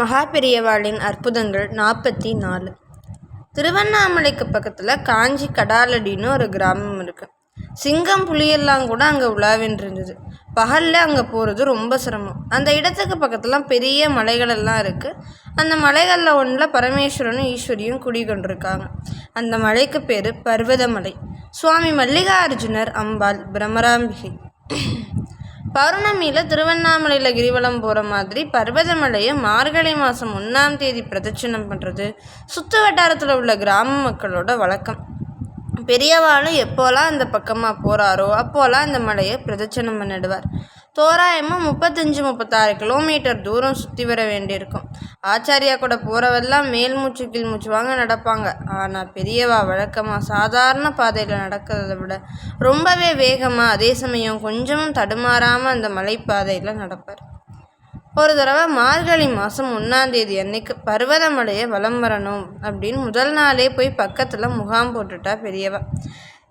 மகாபெரியவாளின் அற்புதங்கள் நாற்பத்தி நாலு. திருவண்ணாமலைக்கு பக்கத்தில் காஞ்சி கடாலடின்னு ஒரு கிராமம் இருக்குது சிங்கம் புலியெல்லாம் கூட அங்கே உலாவின்னு இருந்தது பகலில் அங்கே போகிறது ரொம்ப சிரமம். அந்த இடத்துக்கு பக்கத்தில் பெரிய மலைகளெல்லாம் இருக்குது அந்த மலைகளில் ஒன்றில் பரமேஸ்வரனும் ஈஸ்வரியும் குடிகொண்டிருக்காங்க அந்த மலைக்கு பேர் பர்வதமலை. சுவாமி மல்லிகார்ஜுனர் அம்பாள் பிரமராம்பிகை பௌர்ணமியில் திருவண்ணாமலையில் கிரிவலம் போகிற மாதிரி பர்வதமலையை மார்கழி மாதம் ஒன்றாம் தேதி பிரதட்சணம் பண்ணுறது சுற்று வட்டாரத்தில் உள்ள கிராம மக்களோட வழக்கம். பெரியவாளும் எப்போலாம் அந்த பக்கமாக போகிறாரோ அப்போலாம் இந்த மலையை பிரதட்சணம் பண்ணிடுவார். தோராயமாக முப்பத்தஞ்சு முப்பத்தாறு கிலோமீட்டர் தூரம் சுற்றி வர வேண்டியிருக்கும். ஆச்சாரியா கூட போகிறவெல்லாம் மேல் மூச்சு கீழ் மூச்சு வாங்க நடப்பாங்க. ஆனால் பெரியவா வழக்கமாக சாதாரண பாதையில் நடக்கிறத விட ரொம்பவே வேகமாக அதே சமயம் கொஞ்சமும் தடுமாறாமல் அந்த மலைப்பாதையில் நடப்பார். ஒரு தடவை மார்கழி மாதம் ஒன்றாந்தேதி அன்னைக்கு பர்வதமலையை வலம் வரணும் அப்படின்னு முதல் நாளே போய் பக்கத்தில் முகாம் போட்டுட்டா பெரியவா.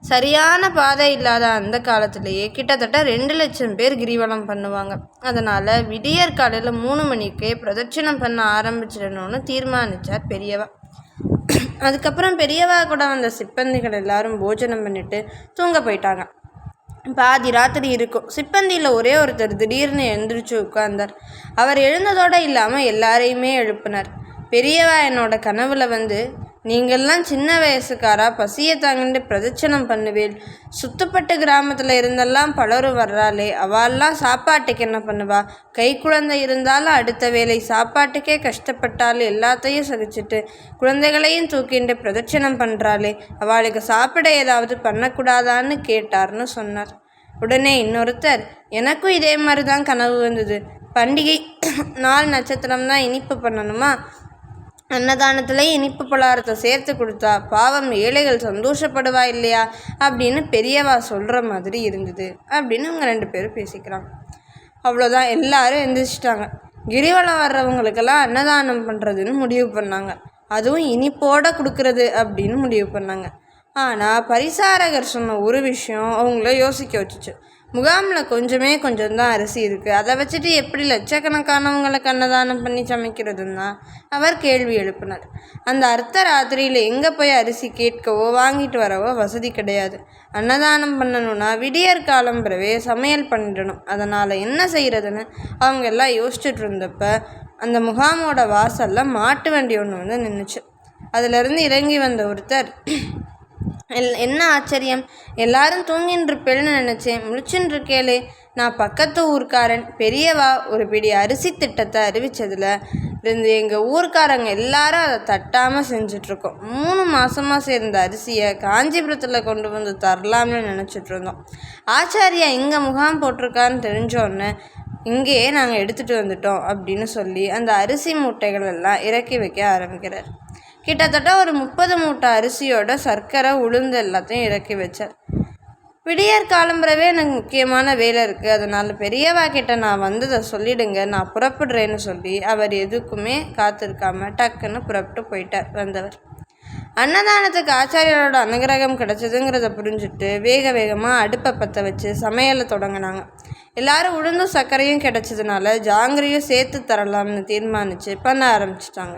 சரியான பாதை இல்லாத அந்த காலத்திலேயே கிட்டத்தட்ட ரெண்டு லட்சம் பேர் கிரிவலம் பண்ணுவாங்க. அதனால் விடியற் காலையில் மூணு மணிக்கே பிரதட்சணம் பண்ண ஆரம்பிச்சிடணும்னு தீர்மானித்தார் பெரியவா. அதுக்கப்புறம் பெரியவா கூட வந்த சிப்பந்திகள் எல்லாரும் போஜனம் பண்ணிட்டு தூங்க போயிட்டாங்க. பாதி ராத்திரி இருக்கும். சிப்பந்தியில் ஒரே ஒருத்தர் திடீர்னு எழுந்திரிச்சு உட்கார்ந்தார். அவர் எழுந்ததோடு இல்லாமல் எல்லாரையுமே எழுப்பினார். பெரியவா என்னோட கனவுல வந்து நீங்கள்லாம் சின்ன வயசுக்காரா? பசியை தாங்கிட்டு பிரதட்சணம் பண்ணுவேன். சுத்தப்பட்ட கிராமத்தில் இருந்தெல்லாம் பலரும் வர்றாளே. அவள்லாம் சாப்பாட்டுக்கு என்ன பண்ணுவா? கை குழந்தை இருந்தாலும் அடுத்த வேலை சாப்பாட்டுக்கே கஷ்டப்பட்டாலே எல்லாத்தையும் சகிச்சுட்டு குழந்தைகளையும் தூக்கிட்டு பிரதட்சணம் பண்ணுறாளே அவளுக்கு சாப்பிட ஏதாவது பண்ணக்கூடாதான்னு கேட்டார்னு சொன்னார். உடனே இன்னொருத்தர் எனக்கும் இதே மாதிரி தான் கனவு வந்தது. பண்டிகை நாள் நட்சத்திரம் தான் இனிப்பு பண்ணணுமா? அன்னதானத்தில் இனிப்பு பலாரத்தை சேர்த்து கொடுத்தா பாவம் ஏழைகள் சந்தோஷப்படுவா இல்லையா அப்படின்னு பெரியவா சொல்கிற மாதிரி இருந்தது அப்படின்னு அவங்க ரெண்டு பேரும் பேசிக்கிறாங்க. அவ்வளோதான் எல்லாரும் எந்திரிச்சிட்டாங்க. கிரிவலம் வர்றவங்களுக்கெல்லாம் அன்னதானம் பண்ணுறதுன்னு முடிவு பண்ணாங்க. அதுவும் இனிப்போட கொடுக்கறது அப்படின்னு முடிவு பண்ணாங்க. ஆனால் பரிசாரகர் சொன்ன ஒரு விஷயம் அவங்கள யோசிக்க வச்சுச்சு. முகாமில் கொஞ்சமே கொஞ்சம் தான் அரிசி இருக்குது அதை வச்சுட்டு எப்படி லட்சக்கணக்கானவங்களுக்கு அன்னதானம் பண்ணி சமைக்கிறதுன்னா அவர் கேள்வி எழுப்பினார். அந்த அர்த்த ராத்திரியில் எங்கே போய் அரிசி கேட்கவோ வாங்கிட்டு வரவோ வசதி கிடையாது. அன்னதானம் பண்ணணும்னா விடியற் காலம் பிறவே சமையல் பண்ணிடணும் அதனால் என்ன செய்கிறதுன்னு அவங்க எல்லாம் யோசிச்சுட்டு இருந்தப்ப அந்த முகாமோட வாசலில் மாட்டு வண்டி ஒன்று வந்து நின்றுச்சு அதிலிருந்து இறங்கி வந்த ஒருத்தர் எல் என்ன ஆச்சரியம்? எல்லாரும் தூங்கின்றிருப்பேன்னு நினச்சேன் முழிச்சுன்னு இருக்கேளே நான் பக்கத்து ஊர்க்காரன் பெரியவா ஒரு பிடி அரிசி திட்டத்தை அறிவித்ததில் இருந்து எங்கள் ஊர்க்காரங்க எல்லாரும் அதை தட்டாமல் செஞ்சிட்ருக்கோம். மூணு மாதமாக சேர்ந்த அரிசியை காஞ்சிபுரத்தில் கொண்டு வந்து தரலாம்னு நினச்சிட்ருந்தோம். ஆச்சாரியா இங்கே முகாம் போட்டிருக்கான்னு தெரிஞ்சோன்னு இங்கேயே நாங்கள் எடுத்துகிட்டு வந்துட்டோம் அப்படின்னு சொல்லி அந்த அரிசி மூட்டைகள் எல்லாம் இறக்கி வைக்க ஆரம்பிக்கிறார். கிட்டத்தட்ட ஒரு முப்பது மூட்டை அரிசியோட சர்க்கரை உளுந்து எல்லாத்தையும் இறக்கி வச்சார் விடியற் காலம்புறவே எனக்கு முக்கியமான வேலை இருக்குது அதனால் பெரியவா கிட்ட நான் வந்ததை சொல்லிடுங்க. நான் புறப்படுறேன்னு சொல்லி அவர் எதுக்குமே காத்திருக்காம டக்குன்னு புறப்பட்டு போயிட்டார் வந்தவர். அன்னதானத்துக்கு ஆச்சாரியரோட அனுகிரகம் கிடைச்சதுங்கிறத புரிஞ்சுட்டு வேக வேகமாக அடுப்பை பற்ற வச்சு சமையலை தொடங்கினாங்க. எல்லாரும் உளுந்தும் சர்க்கரையும் கிடச்சதுனால ஜாங்கிரியும் சேர்த்து தரலாம்னு தீர்மானித்து பண்ண ஆரம்பிச்சிட்டாங்க.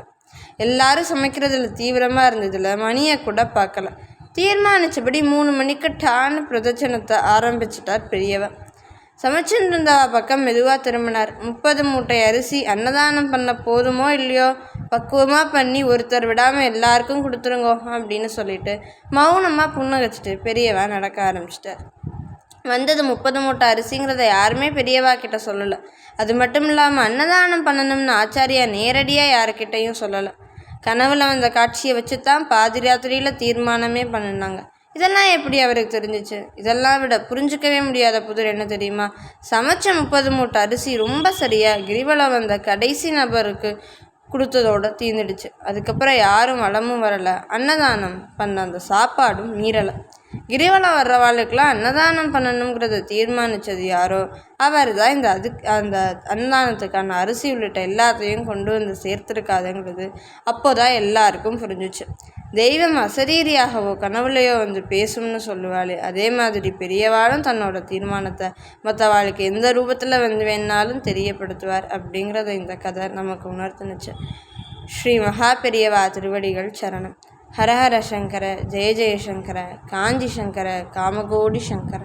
எல்லாரும் சமைக்கிறதுல தீவிரமாக இருந்ததில் மணியை கூட பார்க்கல. தீர்மானித்தபடி மூணு மணிக்கு டான்னு பிரதட்சணத்தை ஆரம்பிச்சிட்டார் பெரியவன். சமைச்சுட்டு பக்கம் மெதுவாக திரும்பினார். முப்பது மூட்டை அரிசி அன்னதானம் பண்ண போதுமோ இல்லையோ பக்குவமாக பண்ணி ஒருத்தர் விடாமல் எல்லாருக்கும் கொடுத்துருங்கோ அப்படின்னு சொல்லிட்டு மௌனமாக புண்ணகச்சிட்டு பெரியவன் நடக்க ஆரம்பிச்சிட்டார். வந்தது முப்பது மூட்டை அரிசிங்கிறத யாருமே பெரியவா கிட்ட சொல்லலை. அது மட்டும் இல்லாமல் அன்னதானம் பண்ணணும்னு ஆச்சாரியா நேரடியாக யாருக்கிட்டையும் சொல்லலை. கனவுல வந்த காட்சியை வச்சு தான் பாதி ராத்திரியில் தீர்மானமே பண்ணினாங்க. இதெல்லாம் எப்படி அவருக்கு தெரிஞ்சிச்சு? இதெல்லாம் விட புரிஞ்சிக்கவே முடியாத புதிர் என்ன தெரியுமா? சமைச்ச முப்பது மூட்டை அரிசி ரொம்ப சரியாக கிரிவலம் வந்த கடைசி நபருக்கு கொடுத்ததோட தீர்ந்துடுச்சு. அதுக்கப்புறம் யாரும் வளமும் வரலை. அன்னதானம் பண்ண அந்த சாப்பாடும் மீறலை. கிரிவலம் வர்றவாளுக்கெல்லாம் அன்னதானம் பண்ணணுங்கிறத தீர்மானித்தது யாரோ? அவர் தான் இந்த அது அந்த அன்னதானத்துக்கான அரிசி உள்ளிட்ட எல்லாத்தையும் கொண்டு வந்து சேர்த்துருக்காதுங்கிறது அப்போ தான் எல்லாருக்கும் புரிஞ்சிச்சு. தெய்வம் அசரீரியாகவோ கனவுலையோ வந்து பேசும்னு சொல்லுவாள் அதே மாதிரி பெரியவாளும் தன்னோட தீர்மானத்தை மற்றவாளுக்கு எந்த ரூபத்தில் வந்து வேணாலும் தெரியப்படுத்துவார் அப்படிங்கிறத இந்த கதை நமக்கு உணர்த்துனுச்சு. ஸ்ரீ மகா பெரியவா திருவடிகள் சரணம். ஹரஹர சங்கர ஜெய ஜெயசங்கர காஞ்சி சங்கர காமகோடி சங்கர.